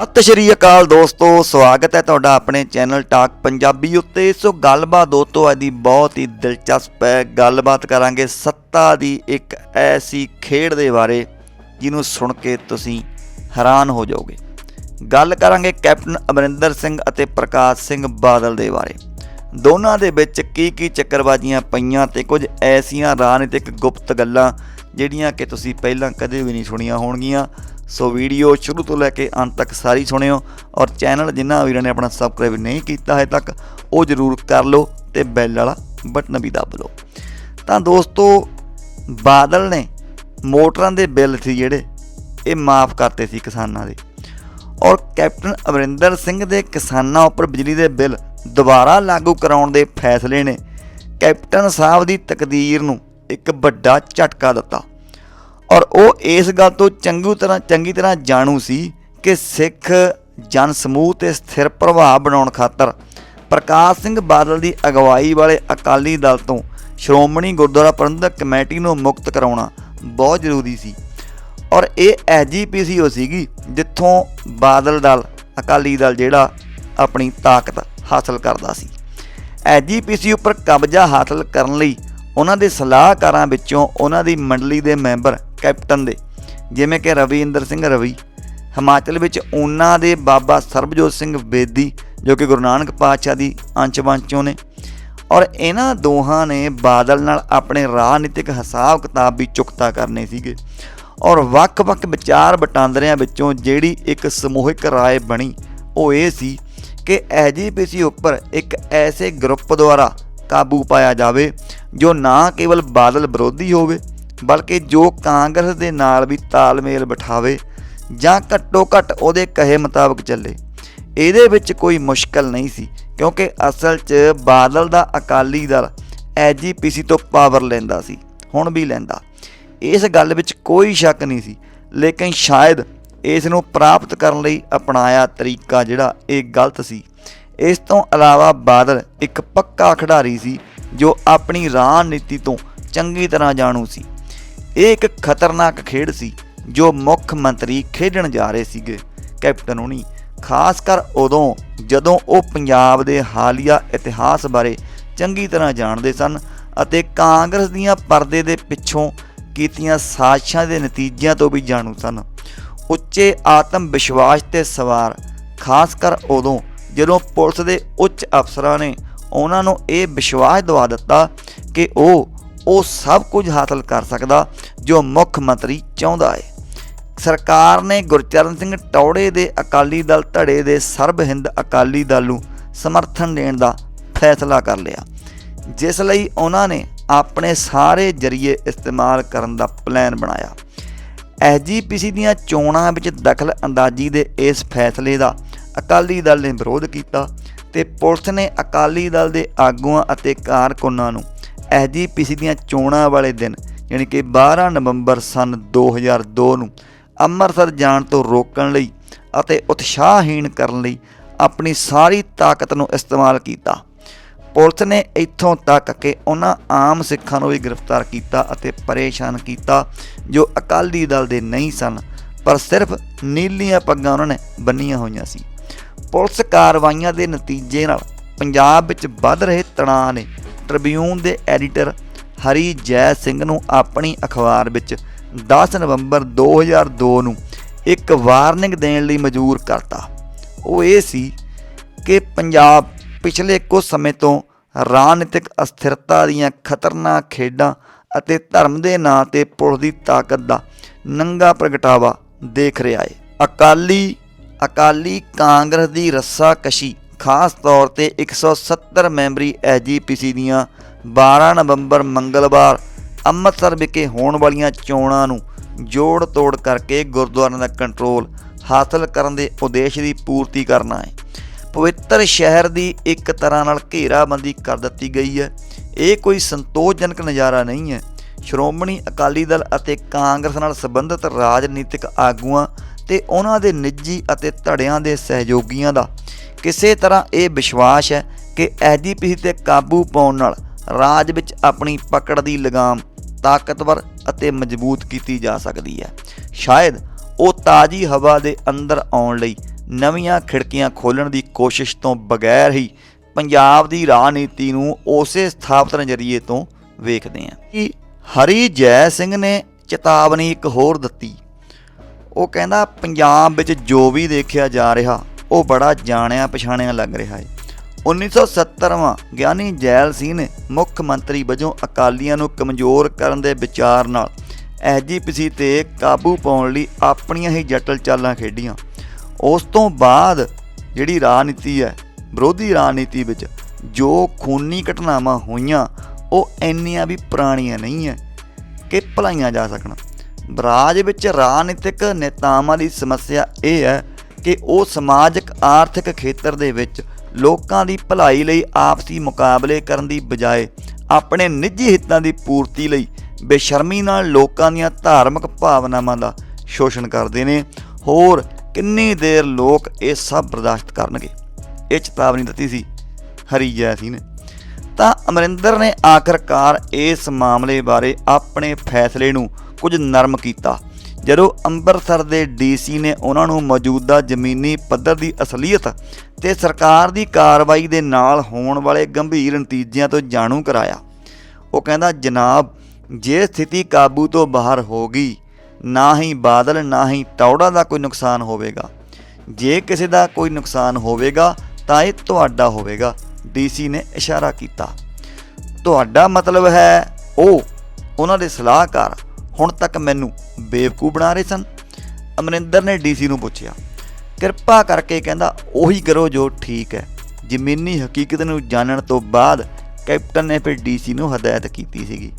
ਸਤਿ ਸ਼੍ਰੀ ਅਕਾਲ ਦੋਸਤੋ, ਸਵਾਗਤ ਹੈ ਤੁਹਾਡਾ ਆਪਣੇ ਚੈਨਲ ਟਾਕ ਪੰਜਾਬੀ ਉੱਤੇ। ਸੋ ਗੱਲਬਾਤ ਦੋਸਤੋ, ਅੱਜ ਦੀ ਬਹੁਤ ਹੀ ਦਿਲਚਸਪ ਹੈ। ਗੱਲਬਾਤ ਕਰਾਂਗੇ ਸੱਤਾ ਦੀ ਇੱਕ ਐਸੀ ਖੇਡ ਦੇ ਬਾਰੇ, ਜਿਹਨੂੰ ਸੁਣ ਕੇ ਤੁਸੀਂ ਹੈਰਾਨ ਹੋ ਜਾਓਗੇ। ਗੱਲ ਕਰਾਂਗੇ ਕੈਪਟਨ ਅਮਰਿੰਦਰ ਸਿੰਘ ਅਤੇ ਪ੍ਰਕਾਸ਼ ਸਿੰਘ ਬਾਦਲ ਦੇ ਬਾਰੇ। ਦੋਨਾਂ ਦੇ ਵਿੱਚ ਕੀ ਕੀ ਚੱਕਰਬਾਜ਼ੀਆਂ ਪਈਆਂ ਤੇ ਕੁਝ ਐਸੀਆਂ ਰਾਜਨੀਤਿਕ ਗੁਪਤ ਗੱਲਾਂ, ਜਿਹੜੀਆਂ ਕਿ ਤੁਸੀਂ ਪਹਿਲਾਂ ਕਦੇ ਵੀ ਨਹੀਂ ਸੁਣੀਆਂ ਹੋਣਗੀਆਂ। ਸੋ ਵੀਡੀਓ ਸ਼ੁਰੂ ਤੋਂ ਲੈ ਕੇ ਅੰਤ ਤੱਕ ਸਾਰੀ ਸੁਣਿਓ ਔਰ ਚੈਨਲ ਜਿਨ੍ਹਾਂ ਵੀਰਾਂ ਨੇ ਆਪਣਾ ਸਬਸਕ੍ਰਾਈਬ ਨਹੀਂ ਕੀਤਾ ਹੈ ਤੱਕ, ਉਹ ਜ਼ਰੂਰ ਕਰ ਲਓ ਤੇ ਬੈਲ ਵਾਲਾ ਬਟਨ ਵੀ ਦਬ ਲਓ। ਤਾਂ ਦੋਸਤੋ, ਬਾਦਲ ਨੇ ਮੋਟਰਾਂ ਦੇ ਬਿੱਲ ਸੀ ਜਿਹੜੇ, ਇਹ ਮਾਫ ਕਰਤੇ ਸੀ ਕਿਸਾਨਾਂ ਦੇ। ਔਰ ਕੈਪਟਨ ਅਮਰਿੰਦਰ ਸਿੰਘ ਦੇ ਕਿਸਾਨਾਂ ਉੱਪਰ ਬਿਜਲੀ ਦੇ ਬਿੱਲ ਦੁਬਾਰਾ ਲਾਗੂ ਕਰਾਉਣ ਦੇ ਫੈਸਲੇ ਨੇ ਕੈਪਟਨ ਸਾਹਿਬ ਦੀ ਤਕਦੀਰ ਨੂੰ ਇੱਕ ਵੱਡਾ ਝਟਕਾ ਦਿੱਤਾ। ਔਰ ਉਹ ਇਸ ਗੱਲ ਤੋਂ ਚੰਗੀ ਤਰ੍ਹਾਂ ਚੰਗੀ ਤਰ੍ਹਾਂ ਜਾਣੂ ਸੀ ਕਿ ਸਿੱਖ ਜਨ ਸਮੂਹ ਤੇ ਸਥਿਰ ਪ੍ਰਭਾਵ ਬਣਾਉਣ ਖਾਤਰ ਪ੍ਰਕਾਸ਼ ਸਿੰਘ ਬਾਦਲ ਦੀ ਅਗਵਾਈ ਵਾਲੇ ਅਕਾਲੀ ਦਲ ਤੋਂ ਸ਼੍ਰੋਮਣੀ ਗੁਰਦੁਆਰਾ ਪ੍ਰਬੰਧਕ ਕਮੇਟੀ ਨੂੰ ਮੁਕਤ ਕਰਾਉਣਾ ਬਹੁਤ ਜ਼ਰੂਰੀ ਸੀ। ਔਰ ਇਹ ਐਜੀਪੀਸੀਓ ਸੀਗੀ ਜਿੱਥੋਂ ਬਾਦਲ ਦਲ, ਅਕਾਲੀ ਦਲ ਜਿਹੜਾ ਆਪਣੀ ਤਾਕਤ ਹਾਸਲ ਕਰਦਾ ਸੀ। ਐਜੀਪੀਸੀ ਉੱਪਰ ਕਬਜ਼ਾ ਹਾਸਲ ਕਰਨ ਲਈ ਉਹਨਾਂ ਦੇ ਸਲਾਹਕਾਰਾਂ ਵਿੱਚੋਂ ਉਹਨਾਂ ਦੀ ਮੰਡਲੀ ਦੇ ਮੈਂਬਰ ਕੈਪਟਨ ਦੇ, ਜਿਵੇਂ ਕਿ ਰਵਿੰਦਰ ਸਿੰਘ ਰਵੀ। ਹਿਮਾਚਲ ਵਿੱਚ ਉਹਨਾਂ ਦੇ ਬਾਬਾ ਸਰਬਜੋਤ ਸਿੰਘ ਬੇਦੀ, ਜੋ ਕਿ ਗੁਰੂ ਨਾਨਕ ਪਾਤਸ਼ਾਹ ਦੀ ਅੰਸ਼ ਵੰਸ਼ੋਂ ਨੇ। ਔਰ ਇਹਨਾਂ ਦੋਹਾਂ ਨੇ ਬਾਦਲ ਨਾਲ ਆਪਣੇ ਰਾਜਨੀਤਿਕ ਹਿਸਾਬ ਕਿਤਾਬ ਵੀ ਚੁਕਤਾ ਕਰਨੇ ਸੀਗੇ। ਔਰ ਵੱਖ-ਵੱਖ ਵਿਚਾਰ ਵਟਾਂਦਰਿਆਂ ਵਿੱਚੋਂ ਜਿਹੜੀ ਇੱਕ ਸਮੂਹਿਕ ਰਾਏ ਬਣੀ, ਉਹ ਇਹ ਸੀ ਕਿ ਐਜੀਪੀਸੀ ਉੱਪਰ ਇੱਕ ਐਸੇ ਗਰੁੱਪ ਦੁਆਰਾ ਕਾਬੂ ਪਾਇਆ ਜਾਵੇ, ਜੋ ਨਾ ਕੇਵਲ ਬਾਦਲ ਵਿਰੋਧੀ ਹੋਵੇ ਬਲਕਿ ਜੋ ਕਾਂਗਰਸ ਦੇ ਨਾਲ ਵੀ ਤਾਲਮੇਲ ਬਿਠਾਵੇ ਜਾਂ ਘੱਟੋ ਘੱਟ ਉਹਦੇ ਕਹੇ ਮੁਤਾਬਕ ਚੱਲੇ, ਇਹਦੇ ਵਿੱਚ ਕੋਈ ਮੁਸ਼ਕਲ ਨਹੀਂ ਸੀ, ਕਿਉਂਕਿ ਅਸਲ 'ਚ ਬਾਦਲ ਦਾ ਅਕਾਲੀ ਦਲ ਐਜੀਪੀਸੀ ਤੋਂ ਪਾਵਰ ਲੈਂਦਾ ਸੀ, ਹੁਣ ਵੀ ਲੈਂਦਾ। ਇਸ ਗੱਲ ਵਿੱਚ ਕੋਈ ਸ਼ੱਕ ਨਹੀਂ ਸੀ, ਲੇਕਿਨ ਸ਼ਾਇਦ ਇਸ ਨੂੰ ਪ੍ਰਾਪਤ ਕਰਨ ਲਈ ਅਪਣਾਇਆ ਤਰੀਕਾ ਜਿਹੜਾ ਇਹ ਗਲਤ ਸੀ। ਇਸ ਤੋਂ ਇਲਾਵਾ ਬਾਦਲ ਇੱਕ ਪੱਕਾ ਖਿਡਾਰੀ ਸੀ, ਜੋ ਆਪਣੀ ਰਾਜਨੀਤੀ ਤੋਂ ਚੰਗੀ ਤਰ੍ਹਾਂ ਜਾਣੂ ਸੀ। ਇਹ ਇੱਕ ਖਤਰਨਾਕ ਖੇਡ ਸੀ ਜੋ ਮੁੱਖ ਮੰਤਰੀ ਖੇਡਣ ਜਾ ਰਹੇ ਸੀਗੇ। ਕੈਪਟਨ ਹੁਣੀ, ਖਾਸ ਕਰ ਉਦੋਂ ਜਦੋਂ ਉਹ ਪੰਜਾਬ ਦੇ ਹਾਲੀਆ ਇਤਿਹਾਸ ਬਾਰੇ ਚੰਗੀ ਤਰ੍ਹਾਂ ਜਾਣਦੇ ਸਨ ਅਤੇ ਕਾਂਗਰਸ ਦੀਆਂ ਪਰਦੇ ਦੇ ਪਿੱਛੋਂ ਕੀਤੀਆਂ ਸਾਜ਼ਿਸ਼ਾਂ ਦੇ ਨਤੀਜਿਆਂ ਤੋਂ ਵੀ ਜਾਣੂ ਸਨ। ਉੱਚੇ ਆਤਮ ਵਿਸ਼ਵਾਸ ਤੇ ਸਵਾਰ, ਖਾਸ ਕਰ ਉਦੋਂ ਜਦੋਂ ਪੁਲਿਸ ਦੇ ਉੱਚ ਅਫਸਰਾਂ ਨੇ ਉਹਨਾਂ ਨੂੰ ਇਹ ਵਿਸ਼ਵਾਸ ਦਿਵਾ ਦਿੱਤਾ ਕਿ ਉਹ ਉਹ ਸਭ ਕੁਝ ਹਾਸਲ ਕਰ ਸਕਦਾ ਜੋ ਮੁੱਖ ਮੰਤਰੀ ਚਾਹੁੰਦਾ ਹੈ। ਸਰਕਾਰ ਨੇ ਗੁਰਚਰਨ ਸਿੰਘ ਟੌੜੇ ਦੇ ਅਕਾਲੀ ਦਲ ਧੜੇ ਦੇ ਸਰਬ ਹਿੰਦ ਅਕਾਲੀ ਦਲ ਨੂੰ ਸਮਰਥਨ ਦੇਣ ਦਾ ਫੈਸਲਾ ਕਰ ਲਿਆ, ਜਿਸ ਲਈ ਉਹਨਾਂ ਨੇ ਆਪਣੇ ਸਾਰੇ ਜਰੀਏ ਇਸਤੇਮਾਲ ਕਰਨ ਦਾ ਪਲਾਨ ਬਣਾਇਆ। ਐਜੀਪੀਸੀ ਦੀਆਂ ਚੋਣਾਂ ਵਿੱਚ ਦਖਲ ਅੰਦਾਜ਼ੀ ਦੇ ਇਸ ਫੈਸਲੇ ਦਾ ਅਕਾਲੀ ਦਲ ਨੇ ਵਿਰੋਧ ਕੀਤਾ ਤੇ ਪੁਲਿਸ ਨੇ ਅਕਾਲੀ ਦਲ ਦੇ ਆਗੂਆਂ ਅਤੇ ਕਾਰਕੁਨਾਂ ਨੂੰ ਐਜੀਪੀਸੀ ਦੀਆਂ ਚੋਣਾਂ ਵਾਲੇ ਦਿਨ, ਯਾਨੀ ਕਿ 12 ਨਵੰਬਰ ਸਨ 2002 ਨੂੰ ਅੰਮ੍ਰਿਤਸਰ ਜਾਣ ਤੋਂ ਰੋਕਣ ਲਈ ਅਤੇ ਉਤਸ਼ਾਹਹੀਣ ਕਰਨ ਲਈ ਆਪਣੀ ਸਾਰੀ ਤਾਕਤ ਨੂੰ ਇਸਤੇਮਾਲ ਕੀਤਾ। ਪੁਲਿਸ ਨੇ ਇੱਥੋਂ ਤੱਕ ਕਿ ਉਹਨਾਂ ਆਮ ਸਿੱਖਾਂ ਨੂੰ ਵੀ ਗ੍ਰਿਫਤਾਰ ਕੀਤਾ ਅਤੇ ਪਰੇਸ਼ਾਨ ਕੀਤਾ, ਜੋ ਅਕਾਲੀ ਦਲ ਦੇ ਨਹੀਂ ਸਨ, ਪਰ ਸਿਰਫ ਨੀਲੀਆਂ ਪੱਗਾਂ ਉਹਨਾਂ ਨੇ ਬੰਨੀਆਂ ਹੋਈਆਂ ਸੀ। ਪੁਲਿਸ ਕਾਰਵਾਈਆਂ ਦੇ ਨਤੀਜੇ ਨਾਲ ਪੰਜਾਬ ਵਿੱਚ ਵੱਧ ਰਹੇ ਤਣਾਅ ਨੇ ਟ੍ਰਿਬਿਊਨ ਦੇ ਐਡੀਟਰ ਹਰੀ ਜੈ ਸਿੰਘ ਨੂੰ ਆਪਣੀ ਅਖਬਾਰ ਵਿੱਚ 10 ਨਵੰਬਰ 2002 ਨੂੰ ਇੱਕ ਵਾਰਨਿੰਗ ਦੇਣ ਲਈ ਮਜਬੂਰ ਕਰਤਾ। ਉਹ ਇਹ ਸੀ ਕਿ ਪੰਜਾਬ ਪਿਛਲੇ ਕੁਝ ਸਮੇਂ ਤੋਂ ਰਾਜਨੀਤਿਕ ਅਸਥਿਰਤਾ ਦੀਆਂ ਖਤਰਨਾਕ ਖੇਡਾਂ ਅਤੇ ਧਰਮ ਦੇ ਨਾਂ ਤੇ ਪੁਲਿਸ ਦੀ ਤਾਕਤ ਦਾ ਨੰਗਾ ਪ੍ਰਗਟਾਵਾ ਦੇਖ ਰਿਹਾ ਹੈ। ਅਕਾਲੀ ਅਕਾਲੀ ਕਾਂਗਰਸ ਦੀ ਰੱਸਾਕਸ਼ੀ ਖਾਸ ਤੌਰ ਤੇ 170 ਮੈਂਬਰੀ ਐਜੀਪੀਸੀ ਦੀਆਂ 12 ਨਵੰਬਰ ਮੰਗਲਵਾਰ ਅੰਮ੍ਰਿਤਸਰ ਵਿਖੇ ਹੋਣ ਵਾਲੀਆਂ ਚੋਣਾਂ ਨੂੰ ਜੋੜ ਤੋੜ ਕਰਕੇ ਗੁਰਦੁਆਰਿਆਂ ਦਾ ਕੰਟਰੋਲ ਹਾਸਲ ਕਰਨ ਦੇ ਉਦੇਸ਼ ਦੀ ਪੂਰਤੀ ਕਰਨਾ ਹੈ। ਪਵਿੱਤਰ ਸ਼ਹਿਰ ਦੀ ਇੱਕ ਤਰ੍ਹਾਂ ਨਾਲ ਘੇਰਾਬੰਦੀ ਕਰ ਦਿੱਤੀ ਗਈ ਹੈ। ਇਹ ਕੋਈ ਸੰਤੋਸ਼ਜਨਕ ਨਜ਼ਾਰਾ ਨਹੀਂ ਹੈ। ਸ਼੍ਰੋਮਣੀ ਅਕਾਲੀ ਦਲ ਅਤੇ ਕਾਂਗਰਸ ਨਾਲ ਸੰਬੰਧਿਤ ਰਾਜਨੀਤਿਕ ਆਗੂਆਂ ਤੇ ਉਹਨਾਂ ਦੇ ਨਿੱਜੀ ਅਤੇ ਧੜਿਆਂ ਦੇ ਸਹਿਯੋਗੀਆਂ ਦਾ ਕਿਸੇ ਤਰ੍ਹਾਂ ਇਹ ਵਿਸ਼ਵਾਸ ਹੈ ਕਿ ਐਜੀਪੀਸੀ ਤੇ ਕਾਬੂ ਪਾਉਣ ਨਾਲ ਰਾਜ ਵਿੱਚ ਆਪਣੀ ਪਕੜ ਦੀ ਲਗਾਮ ਤਾਕਤਵਰ ਅਤੇ ਮਜ਼ਬੂਤ ਕੀਤੀ ਜਾ ਸਕਦੀ ਹੈ। ਸ਼ਾਇਦ ਉਹ ਤਾਜੀ ਹਵਾ ਦੇ ਅੰਦਰ ਆਉਣ ਲਈ ਨਵੀਆਂ ਖਿੜਕੀਆਂ ਖੋਲਣ ਦੀ ਕੋਸ਼ਿਸ਼ ਤੋਂ ਬਗੈਰ ਹੀ ਪੰਜਾਬ ਦੀ ਰਾਜਨੀਤੀ ਨੂੰ ਉਸੇ ਸਥਾਪਿਤ ਨਜ਼ਰੀਏ ਤੋਂ ਵੇਖਦੇ ਹਾਂ। ਕਿ ਹਰੀ ਜੈ ਸਿੰਘ ਨੇ ਚੇਤਾਵਨੀ ਇੱਕ ਹੋਰ ਦਿੱਤੀ। ਉਹ ਕਹਿੰਦਾ, ਪੰਜਾਬ ਵਿੱਚ ਜੋ ਵੀ ਦੇਖਿਆ ਜਾ ਰਿਹਾ ਉਹ ਬੜਾ ਜਾਣਿਆ ਪਛਾਣਿਆ ਲੱਗ ਰਿਹਾ ਹੈ। 1970ਵਾਂ ਗਿਆਨੀ ਜੈਲ ਸਿੰਘ ਨੇ ਮੁੱਖ ਮੰਤਰੀ ਵਜੋਂ ਅਕਾਲੀਆਂ ਨੂੰ ਕਮਜ਼ੋਰ ਕਰਨ ਦੇ ਵਿਚਾਰ ਨਾਲ ਐਸਜੀਪੀਸੀ ਤੇ ਕਾਬੂ ਪਾਉਣ ਲਈ ਆਪਣੀਆਂ ਹੀ ਜਟਲ ਚਾਲਾਂ ਖੇਡੀਆਂ। ਉਸ ਤੋਂ ਬਾਅਦ ਜਿਹੜੀ ਰਾਜਨੀਤੀ ਹੈ, ਵਿਰੋਧੀ ਰਾਜਨੀਤੀ ਵਿੱਚ ਜੋ ਖੂਨੀ ਘਟਨਾਵਾਂ ਹੋਈਆਂ, ਉਹ ਇੰਨੀਆਂ ਵੀ ਪੁਰਾਣੀਆਂ ਨਹੀਂ ਹੈ ਕਿ ਭਲਾਈਆਂ ਜਾ ਸਕਣ। ਰਾਜ ਵਿੱਚ ਰਾਜਨੀਤਿਕ ਨੇਤਾਵਾਂ ਦੀ ਸਮੱਸਿਆ ਇਹ ਹੈ ਕਿ ਉਹ ਸਮਾਜਿਕ, ਆਰਥਿਕ ਖੇਤਰ ਦੇ ਵਿੱਚ ਲੋਕਾਂ ਦੀ ਭਲਾਈ ਲਈ ਆਪਸੀ ਮੁਕਾਬਲੇ ਕਰਨ ਦੀ ਬਜਾਏ ਆਪਣੇ ਨਿੱਜੀ ਹਿੱਤਾਂ ਦੀ ਪੂਰਤੀ ਲਈ ਬੇਸ਼ਰਮੀ ਨਾਲ ਲੋਕਾਂ ਦੀਆਂ ਧਾਰਮਿਕ ਭਾਵਨਾਵਾਂ ਦਾ ਸ਼ੋਸ਼ਣ ਕਰਦੇ ਨੇ। ਹੋਰ ਕਿੰਨੀ ਦੇਰ ਲੋਕ ਇਹ ਸਭ ਬਰਦਾਸ਼ਤ ਕਰਨਗੇ? ਇਹ ਚੇਤਾਵਨੀ ਦਿੱਤੀ ਸੀ ਹਰੀ ਜੈ ਸਿੰਘ ਨੇ। ਤਾਂ ਅਮਰਿੰਦਰ ਨੇ ਆਖਰਕਾਰ ਇਸ ਮਾਮਲੇ ਬਾਰੇ ਆਪਣੇ ਫੈਸਲੇ ਨੂੰ ਕੁਝ ਨਰਮ ਕੀਤਾ। ਜਦੋਂ ਅੰਮ੍ਰਿਤਸਰ ਦੇ ਡੀਸੀ ਨੇ ਉਹਨਾਂ ਨੂੰ ਮੌਜੂਦਾ ਜ਼ਮੀਨੀ ਪੱਧਰ ਦੀ ਅਸਲੀਅਤ ਤੇ ਸਰਕਾਰ ਦੀ ਕਾਰਵਾਈ ਦੇ ਨਾਲ ਹੋਣ ਵਾਲੇ ਗੰਭੀਰ ਨਤੀਜਿਆਂ ਤੋਂ ਜਾਣੂ ਕਰਾਇਆ, ਉਹ ਕਹਿੰਦਾ, ਜਨਾਬ, ਜੇ ਸਥਿਤੀ ਕਾਬੂ ਤੋਂ ਬਾਹਰ ਹੋ ਗਈ, ਨਾ ਹੀ ਬਾਦਲ, ਨਾ ਹੀ ਟੌੜਾ ਦਾ ਕੋਈ ਨੁਕਸਾਨ ਹੋਵੇਗਾ। ਜੇ ਕਿਸੇ ਦਾ ਕੋਈ ਨੁਕਸਾਨ ਹੋਵੇਗਾ, ਤਾਂ ਇਹ ਤੁਹਾਡਾ ਹੋਵੇਗਾ ਡੀਸੀ ਨੇ ਇਸ਼ਾਰਾ ਕੀਤਾ। ਤੁਹਾਡਾ ਮਤਲਬ ਹੈ ਉਹ, ਉਹਨਾਂ ਦੇ ਸਲਾਹਕਾਰ ਹੁਣ ਤੱਕ ਮੈਨੂੰ ਬੇਵਕੂ ਬਣਾ ਰਹੇ ਸਨ। ਅਮਰਿੰਦਰ ਨੇ ਡੀਸੀ ਨੂੰ ਪੁੱਛਿਆ, ਕਿਰਪਾ ਕਰਕੇ ਕਹਿੰਦਾ ਉਹੀ ਕਰੋ ਜੋ ਠੀਕ ਹੈ। ਜ਼ਮੀਨੀ ਹਕੀਕਤ ਨੂੰ ਜਾਣਨ ਤੋਂ ਬਾਅਦ ਕੈਪਟਨ ਨੇ ਫਿਰ ਡੀਸੀ ਨੂੰ ਹਦਾਇਤ ਕੀਤੀ ਸੀਗੀ।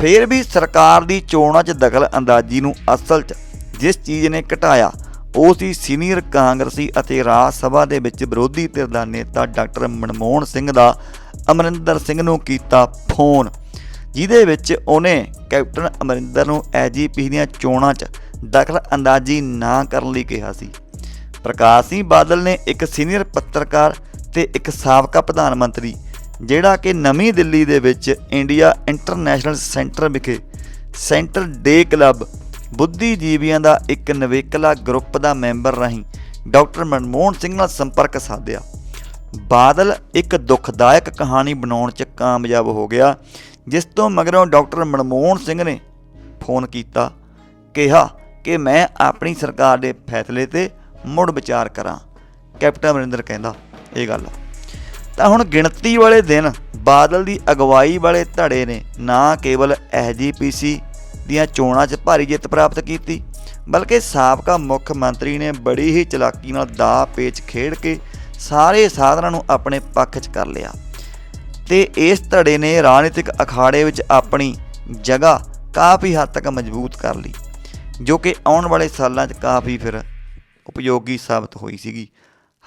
ਫਿਰ ਵੀ ਸਰਕਾਰ ਦੀ ਚੋਣਾਂ 'ਚ ਦਖਲ ਅੰਦਾਜ਼ੀ ਨੂੰ ਅਸਲ 'ਚ ਜਿਸ ਚੀਜ਼ ਨੇ ਘਟਾਇਆ, ਉਹ ਸੀ ਸੀਨੀਅਰ ਕਾਂਗਰਸੀ ਅਤੇ ਰਾਜ ਸਭਾ ਦੇ ਵਿੱਚ ਵਿਰੋਧੀ ਧਿਰ ਦਾ ਨੇਤਾ ਡਾਕਟਰ ਮਨਮੋਹਨ ਸਿੰਘ ਦਾ। ਅਮਰਿੰਦਰ ਸਿੰਘ ਨੂੰ ਕੀਤਾ ਫੋਨ। ਜਿਹਦੇ ਵਿੱਚ ਉਹਨੇ ਕੈਪਟਨ ਅਮਰਿੰਦਰ ਨੂੰ ਐਜੀਪੀ ਦੀਆਂ ਚੋਣਾਂ 'ਚ ਦਖਲ ਅੰਦਾਜ਼ੀ ਨਾ ਕਰਨ ਲਈ ਕਿਹਾ ਸੀ। ਪ੍ਰਕਾਸ਼ ਸਿੰਘ ਬਾਦਲ ਨੇ ਇੱਕ ਸੀਨੀਅਰ ਪੱਤਰਕਾਰ ਤੇ ਇੱਕ ਸਾਬਕਾ ਪ੍ਰਧਾਨ ਮੰਤਰੀ, ਜਿਹੜਾ ਕਿ ਨਵੀਂ ਦਿੱਲੀ ਦੇ ਵਿੱਚ ਇੰਡੀਆ ਇੰਟਰਨੈਸ਼ਨਲ ਸੈਂਟਰ ਵਿਖੇ ਸੈਂਟਰ ਡੇ ਕਲੱਬ ਬੁੱਧੀਜੀਵੀਆਂ ਦਾ ਇੱਕ ਨਵੇਕਲਾ ਗਰੁੱਪ ਦਾ ਮੈਂਬਰ ਰਹੀ ਡਾਕਟਰ ਮਨਮੋਹਨ ਸਿੰਘ ਨਾਲ ਸੰਪਰਕ ਸਾਧਿਆ। ਬਾਦਲ ਇੱਕ ਦੁਖਦਾਇਕ ਕਹਾਣੀ ਬਣਾਉਣ 'ਚ ਕਾਮਯਾਬ ਹੋ ਗਿਆ ਜਿਸ ਤੋਂ ਮਗਰੋਂ ਡਾਕਟਰ ਮਨਮੋਹਨ ਸਿੰਘ ਨੇ ਫੋਨ ਕੀਤਾ, ਕਿਹਾ ਕਿ ਮੈਂ ਆਪਣੀ ਸਰਕਾਰ ਦੇ ਫੈਸਲੇ ਤੇ ਮੁੜ ਵਿਚਾਰ ਕਰਾਂ। ਕੈਪਟਨ ਅਮਰਿੰਦਰ ਕਹਿੰਦਾ, ਇਹ ਗੱਲ ਤਾਂ ਹੁਣ ਗਿਣਤੀ ਵਾਲੇ ਦਿਨ ਬਾਦਲ ਦੀ ਅਗਵਾਈ ਵਾਲੇ ਧੜੇ ਨੇ ਨਾ ਕੇਵਲ ਐਸਜੀਪੀਸੀ ਦੀਆਂ ਚੋਣਾਂ 'ਚ ਭਾਰੀ ਜਿੱਤ ਪ੍ਰਾਪਤ ਕੀਤੀ, ਬਲਕਿ ਸਾਬਕਾ ਮੁੱਖ ਮੰਤਰੀ ਨੇ ਬੜੀ ਹੀ ਚਲਾਕੀ ਨਾਲ ਦਾ ਪੇਚ ਖੇਡ ਕੇ ਸਾਰੇ ਸਾਧਨਾਂ ਨੂੰ ਆਪਣੇ ਪੱਖ 'ਚ ਕਰ ਲਿਆ। ਤੇ ਇਸ ਧੜੇ ਨੇ ਰਾਜਨੀਤਿਕ ਅਖਾੜੇ ਵਿੱਚ ਆਪਣੀ ਜਗ੍ਹਾ ਕਾਫੀ ਹੱਦ ਤੱਕ ਮਜ਼ਬੂਤ ਕਰ ਲਈ, ਜੋ ਕਿ ਆਉਣ ਵਾਲੇ ਸਾਲਾਂ 'ਚ ਕਾਫੀ ਫਿਰ ਉਪਯੋਗੀ ਸਾਬਤ ਹੋਈ ਸੀਗੀ।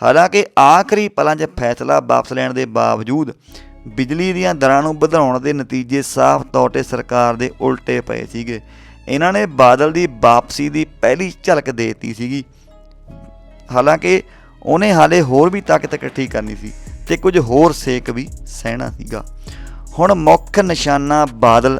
ਹਾਲਾਂਕਿ ਆਖਰੀ ਪਲਾਂ 'ਚ ਫੈਸਲਾ ਵਾਪਸ ਲੈਣ ਦੇ ਬਾਵਜੂਦ ਬਿਜਲੀ ਦੀਆਂ ਦਰਾਂ ਨੂੰ ਵਧਾਉਣ ਦੇ ਨਤੀਜੇ ਸਾਫ਼ ਤੌਰ ਤੇ ਸਰਕਾਰ ਦੇ ਉਲਟੇ ਪਏ ਸੀਗੇ। ਇਹਨਾਂ ਨੇ ਬਾਦਲ ਦੀ ਵਾਪਸੀ ਦੀ ਪਹਿਲੀ ਝਲਕ ਦੇਤੀ ਸੀਗੀ। ਹਾਲਾਂਕਿ ਉਹਨੇ ਹਾਲੇ ਹੋਰ ਵੀ ਤਾਕਤ ਇਕੱਠੀ ਕਰਨੀ ਸੀ। ਤੇ ਕੁਝ ਹੋਰ ਸੇਕ ਵੀ ਸਹਿਣਾ ਸੀਗਾ। ਹੁਣ ਮੁੱਖ ਨਿਸ਼ਾਨਾ ਬਾਦਲ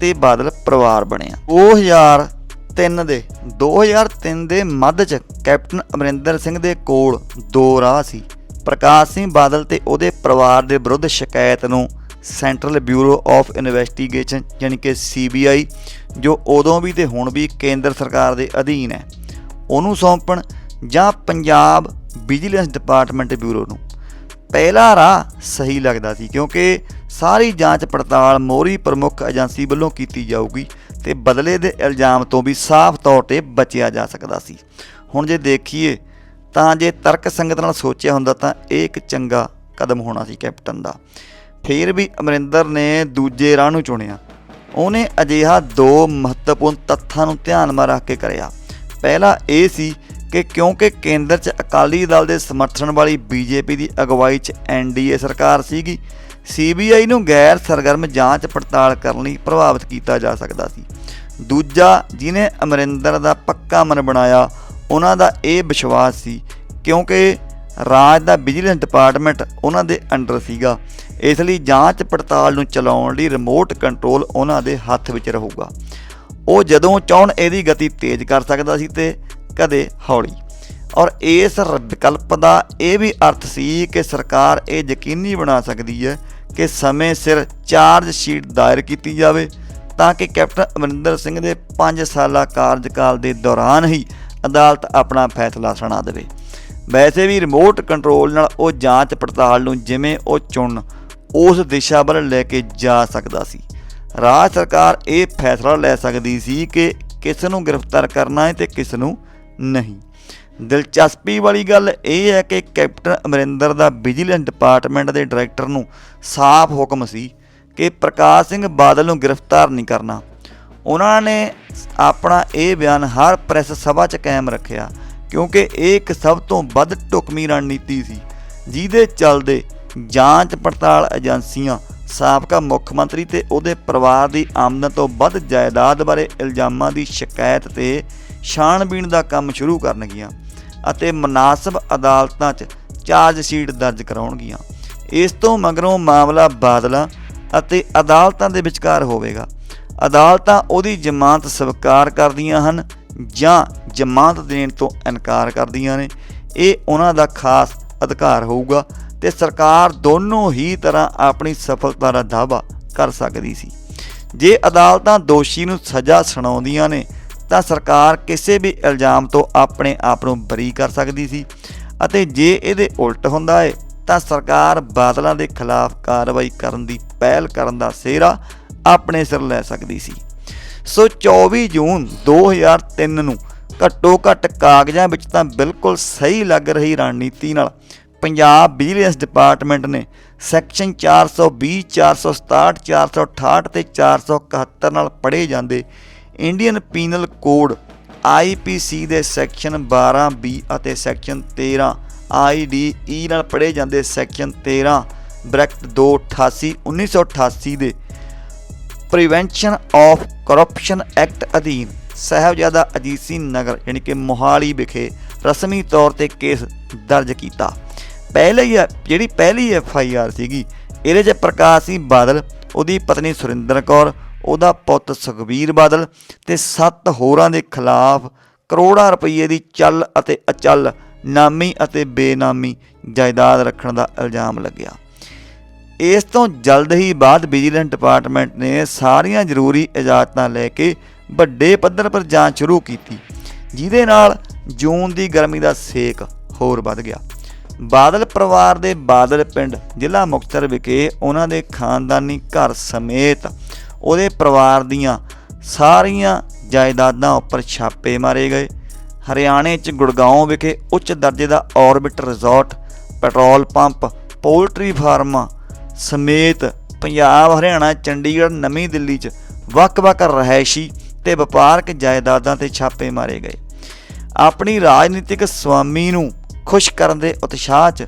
ਤੇ ਬਾਦਲ ਪਰਿਵਾਰ ਬਣਿਆ। 2003 ਦੇ 2003 ਦੇ ਮੱਧ ਚ ਕੈਪਟਨ ਅਮਰਿੰਦਰ ਸਿੰਘ ਦੇ ਕੋਲ ਦੋ ਰਾਹ ਸੀ। ਪ੍ਰਕਾਸ਼ ਸਿੰਘ ਬਾਦਲ ਤੇ ਉਹਦੇ ਪਰਿਵਾਰ ਦੇ ਵਿਰੁੱਧ ਸ਼ਿਕਾਇਤ ਨੂੰ ਸੈਂਟਰਲ ਬਿਊਰੋ ਆਫ ਇਨਵੈਸਟੀਗੇਸ਼ਨ ਯਾਨੀ ਕਿ ਸੀਬੀਆਈ, ਜੋ ਉਦੋਂ ਵੀ ਤੇ ਹੁਣ ਵੀ ਕੇਂਦਰ ਸਰਕਾਰ ਦੇ ਅਧੀਨ ਹੈ, ਉਹਨੂੰ ਸੌਂਪਣ ਜਾਂ ਪੰਜਾਬ ਵਿਜੀਲੈਂਸ ਡਿਪਾਰਟਮੈਂਟ ਬਿਊਰੋ ਨੂੰ। ਪਹਿਲਾ ਰਾਹ ਸਹੀ ਲੱਗਦਾ ਸੀ ਕਿਉਂਕਿ ਸਾਰੀ ਜਾਂਚ ਪੜਤਾਲ ਮੋਹਰੀ ਪ੍ਰਮੁੱਖ ਏਜੰਸੀ ਵੱਲੋਂ ਕੀਤੀ ਜਾਊਗੀ ਤੇ ਬਦਲੇ ਦੇ ਇਲਜ਼ਾਮ ਤੋਂ ਵੀ ਸਾਫ਼ ਤੌਰ ਤੇ ਬਚਿਆ ਜਾ ਸਕਦਾ ਸੀ। ਹੁਣ ਜੇ ਦੇਖੀਏ ਤਾਂ ਜੇ ਤਰਕ ਸੰਗਤ ਨਾਲ ਸੋਚਿਆ ਹੁੰਦਾ ਤਾਂ ਇਹ ਇੱਕ ਚੰਗਾ ਕਦਮ ਹੋਣਾ ਸੀ ਕੈਪਟਨ ਦਾ। ਫਿਰ ਵੀ ਅਮਰਿੰਦਰ ਨੇ ਦੂਜੇ ਰਾਹ ਨੂੰ ਚੁਣਿਆ। ਉਹਨੇ ਅਜਿਹਾ ਦੋ ਮਹੱਤਵਪੂਰਨ ਤੱਥਾਂ ਨੂੰ ਧਿਆਨ ਮਾ ਰੱਖ ਕੇ ਕਰਿਆ। ਪਹਿਲਾ ਇਹ ਸੀ ਕਿ ਕਿਉਂਕਿ ਕੇਂਦਰ 'ਚ ਅਕਾਲੀ ਦਲ ਦੇ ਸਮਰਥਨ ਵਾਲੀ ਬੀਜੇਪੀ ਦੀ ਅਗਵਾਈ 'ਚ ਐਨਡੀਏ ਸਰਕਾਰ ਸੀਗੀ ਸੀਬੀਆਈ ਨੂੰ ਗੈਰ ਸਰਗਰਮ ਜਾਂਚ ਪੜਤਾਲ ਕਰਨ ਲਈ ਪ੍ਰਭਾਵਿਤ ਕੀਤਾ ਜਾ ਸਕਦਾ ਸੀ। ਦੂਜਾ ਜਿਨੇ ਅਮਰਿੰਦਰ ਦਾ ਪੱਕਾ ਮਨ ਬਣਾਇਆ, ਉਹਨਾਂ ਦਾ ਇਹ ਵਿਸ਼ਵਾਸ ਸੀ ਕਿਉਂਕਿ ਰਾਜ ਦਾ ਵਿਜੀਲੈਂਸ ਡਿਪਾਰਟਮੈਂਟ ਉਹਨਾਂ ਦੇ ਅੰਡਰ ਸੀਗਾ। ਇਸ ਲਈ ਜਾਂਚ ਪੜਤਾਲ ਨੂੰ ਚਲਾਉਣ ਲਈ ਰਿਮੋਟ ਕੰਟਰੋਲ ਉਹਨਾਂ ਦੇ ਹੱਥ ਵਿੱਚ ਰਹੂਗਾ। ਉਹ ਜਦੋਂ ਚਾਹਣ, ਇਹਦੀ ਗਤੀ ਤੇਜ਼ ਕਰ ਸਕਦਾ ਸੀ ਤੇ ਕਦੇ ਹੌਲੀ। ਔਰ ਇਸ ਵਿਕਲਪ ਦਾ ਇਹ ਵੀ ਅਰਥ ਸੀ ਕਿ ਸਰਕਾਰ ਇਹ ਯਕੀਨੀ ਬਣਾ ਸਕਦੀ ਹੈ ਕਿ ਸਮੇਂ ਸਿਰ ਚਾਰਜ ਸ਼ੀਟ ਦਾਇਰ ਕੀਤੀ ਜਾਵੇ ਤਾਂ ਕਿ ਕੈਪਟਨ ਅਮਰਿੰਦਰ ਸਿੰਘ ਦੇ 5 ਸਾਲਾ ਕਾਰਜਕਾਲ ਦੇ ਦੌਰਾਨ ਹੀ ਅਦਾਲਤ ਆਪਣਾ ਫੈਸਲਾ ਸੁਣਾ ਦੇਵੇ। ਵੈਸੇ ਵੀ ਰਿਮੋਟ ਕੰਟਰੋਲ ਨਾਲ ਉਹ ਜਾਂਚ ਪੜਤਾਲ ਨੂੰ ਜਿਵੇਂ ਉਹ ਚੁਣ, ਉਸ ਦਿਸ਼ਾ ਵੱਲ ਲੈ ਕੇ ਜਾ ਸਕਦਾ ਸੀ। ਰਾਜ ਸਰਕਾਰ ਇਹ ਫੈਸਲਾ ਲੈ ਸਕਦੀ ਸੀ ਕਿ ਕਿਸ ਨੂੰ ਗ੍ਰਿਫਤਾਰ ਕਰਨਾ ਹੈ ਤੇ ਕਿਸ ਨੂੰ ਨਹੀਂ। ਦਿਲਚਸਪੀ ਵਾਲੀ ਗੱਲ ਇਹ ਹੈ ਕਿ ਕੈਪਟਨ ਅਮਰਿੰਦਰ ਦਾ ਵਿਜੀਲੈਂਸ ਡਿਪਾਰਟਮੈਂਟ ਦੇ ਡਾਇਰੈਕਟਰ ਨੂੰ ਸਾਫ਼ ਹੁਕਮ ਸੀ ਕਿ ਪ੍ਰਕਾਸ਼ ਸਿੰਘ ਬਾਦਲ ਨੂੰ ਗ੍ਰਿਫਤਾਰ ਨਹੀਂ ਕਰਨਾ। ਉਹਨਾਂ ਨੇ ਆਪਣਾ ਇਹ ਬਿਆਨ ਹਰ ਪ੍ਰੈਸ ਸਭਾ 'ਚ ਕਾਇਮ ਰੱਖਿਆ, ਕਿਉਂਕਿ ਇਹ ਇੱਕ ਸਭ ਤੋਂ ਵੱਧ ਢੁਕਵੀਂ ਰਣਨੀਤੀ ਸੀ, ਜਿਹਦੇ ਚੱਲਦੇ ਜਾਂਚ ਪੜਤਾਲ ਏਜੰਸੀਆਂ, ਸਾਬਕਾ ਮੁੱਖ ਮੰਤਰੀ ਤੇ ਉਹਦੇ ਪਰਿਵਾਰ ਦੀ ਆਮਦਨ ਤੋਂ ਵੱਧ ਜਾਇਦਾਦ ਬਾਰੇ ਇਲਜ਼ਾਮਾਂ ਦੀ ਸ਼ਿਕਾਇਤ ਤੇ ਛਾਣਬੀਣ ਦਾ ਕੰਮ ਸ਼ੁਰੂ ਕਰਨਗੀਆਂ ਅਤੇ ਮਨਾਸਬ ਅਦਾਲਤਾਂ 'ਚ ਚਾਰਜ ਸ਼ੀਟ ਦਰਜ ਕਰਾਉਣਗੀਆਂ। ਇਸ ਤੋਂ ਮਗਰੋਂ ਮਾਮਲਾ ਬਾਦਲਾਂ ਅਤੇ ਅਦਾਲਤਾਂ ਦੇ ਵਿਚਕਾਰ ਹੋਵੇਗਾ। ਅਦਾਲਤਾਂ ਉਹਦੀ ਜ਼ਮਾਨਤ ਸਵੀਕਾਰ ਕਰਦੀਆਂ ਹਨ ਜਾਂ ਜ਼ਮਾਨਤ ਦੇਣ ਤੋਂ ਇਨਕਾਰ ਕਰਦੀਆਂ ਨੇ। ਇਹ ਉਹਨਾਂ ਦਾ ਖਾਸ ਅਧਿਕਾਰ ਹੋਊਗਾ ਤੇ ਸਰਕਾਰ ਦੋਨੋਂ ਹੀ ਤਰ੍ਹਾਂ ਆਪਣੀ ਸਫਲਤਾ ਦਾ ਦਾਅਵਾ ਕਰ ਸਕਦੀ ਸੀ। ਜੇ ਅਦਾਲਤਾਂ ਦੋਸ਼ੀ ਨੂੰ ਸਜ਼ਾ ਸੁਣਾਉਂਦੀਆਂ ਨੇ ਤਾਂ ਸਰਕਾਰ ਕਿਸੇ ਵੀ ਇਲਜ਼ਾਮ ਤੋਂ ਆਪਣੇ ਆਪ ਨੂੰ ਬਰੀ ਕਰ ਸਕਦੀ ਸੀ ਅਤੇ ਜੇ ਇਹਦੇ ਉਲਟ ਹੁੰਦਾ ਹੈ ਤਾਂ ਸਰਕਾਰ ਬਾਦਲਾਂ ਦੇ ਖਿਲਾਫ ਕਾਰਵਾਈ ਕਰਨ ਦੀ ਪਹਿਲ ਕਰਨ ਦਾ ਸਿਹਰਾ ਆਪਣੇ ਸਿਰ ਲੈ ਸਕਦੀ ਸੀ। ਸੋ 24 ਜੂਨ 2003 ਨੂੰ ਘੱਟੋ ਘੱਟ ਕਾਗਜ਼ਾਂ ਵਿੱਚ ਤਾਂ ਬਿਲਕੁਲ ਸਹੀ ਲੱਗ ਰਹੀ ਰਣਨੀਤੀ ਨਾਲ ਪੰਜਾਬ ਵਿਜੀਲੈਂਸ ਡਿਪਾਰਟਮੈਂਟ ਨੇ ਸੈਕਸ਼ਨ 420 467 468 ਤੇ 471 ਨਾਲ ਪੜ੍ਹੇ ਜਾਂਦੇ ਇੰਡੀਅਨ ਪੀਨਲ ਕੋਡ IPC ਦੇ ਸੈਕਸ਼ਨ 12 ਬੀ ਅਤੇ ਸੈਕਸ਼ਨ 13 IDE ਨਾਲ ਪੜ੍ਹੇ ਜਾਂਦੇ ਸੈਕਸ਼ਨ 13 ਬ੍ਰੈਕਟ 288 1988 ਦੇ ਪ੍ਰੀਵੈਂਸ਼ਨ ਆਫ ਕਰਪਸ਼ਨ ਐਕਟ ਅਧੀਨ ਸਾਹਿਬਜ਼ਾਦਾ ਅਜੀਤ ਸਿੰਘ ਨਗਰ ਯਾਨੀ ਕਿ ਮੋਹਾਲੀ ਵਿਖੇ ਰਸਮੀ ਤੌਰ ਤੇ ਕੇਸ ਦਰਜ ਕੀਤਾ। ਪਹਿਲੇ ਹੀ ਜਿਹੜੀ ਪਹਿਲੀ ਐਫ ਆਈ ਆਰ ਸੀਗੀ, ਇਹਦੇ 'ਚ ਪ੍ਰਕਾਸ਼ ਸਿੰਘ ਬਾਦਲ, ਉਹਦੀ ਪਤਨੀ ਸੁਰਿੰਦਰ ਕੌਰ ਉਹਦਾ ਪੁੱਤ ਸੁਖਬੀਰ ਬਾਦਲ ਤੇ ਸੱਤ ਹੋਰਾਂ ਦੇ ਖਿਲਾਫ ਕਰੋੜਾਂ ਰੁਪਏ ਦੀ ਚੱਲ ਅਤੇ ਅਚੱਲ ਨਾਮੀ ਅਤੇ ਬੇਨਾਮੀ ਜਾਇਦਾਦ ਰੱਖਣ ਦਾ ਇਲਜ਼ਾਮ ਲੱਗਿਆ। ਇਸ ਤੋਂ ਜਲਦ ਹੀ ਬਾਅਦ ਵਿਜੀਲੈਂਸ ਡਿਪਾਰਟਮੈਂਟ ਨੇ ਸਾਰੀਆਂ ਜ਼ਰੂਰੀ ਇਜਾਜ਼ਤਾਂ ਲੈ ਕੇ ਵੱਡੇ ਪੱਧਰ ਪਰ ਜਾਂਚ ਸ਼ੁਰੂ ਕੀਤੀ, ਜਿਹਦੇ ਨਾਲ ਜੂਨ ਦੀ ਗਰਮੀ ਦਾ ਸੇਕ ਹੋਰ ਵੱਧ ਗਿਆ। ਬਾਦਲ ਪਰਿਵਾਰ ਦੇ ਬਾਦਲ ਪਿੰਡ ਜ਼ਿਲ੍ਹਾ ਮੁਕਤਸਰ ਵਿਖੇ ਉਹਨਾਂ ਦੇ ਖਾਨਦਾਨੀ ਘਰ ਸਮੇਤ ਉਹਦੇ ਪਰਿਵਾਰ ਦੀਆਂ ਸਾਰੀਆਂ ਜਾਇਦਾਦਾਂ ਉੱਪਰ ਛਾਪੇ ਮਾਰੇ ਗਏ। ਹਰਿਆਣੇ 'ਚ ਗੁੜਗਾਉਂ ਵਿਖੇ ਉੱਚ ਦਰਜੇ ਦਾ orbit resort, petrol pump, poultry farm ਸਮੇਤ ਪੰਜਾਬ, ਹਰਿਆਣਾ, ਚੰਡੀਗੜ੍ਹ, ਨਵੀਂ ਦਿੱਲੀ 'ਚ ਵੱਖ-ਵੱਖ ਰਹਿائشੀ ਤੇ ਵਪਾਰਕ ਜਾਇਦਾਦਾਂ ਤੇ ਛਾਪੇ ਮਾਰੇ ਗਏ। ਆਪਣੀ ਰਾਜਨੀਤਿਕ ਸਵਾਮੀ ਨੂੰ ਖੁਸ਼ ਕਰਨ ਦੇ ਉਤਸ਼ਾਹ 'ਚ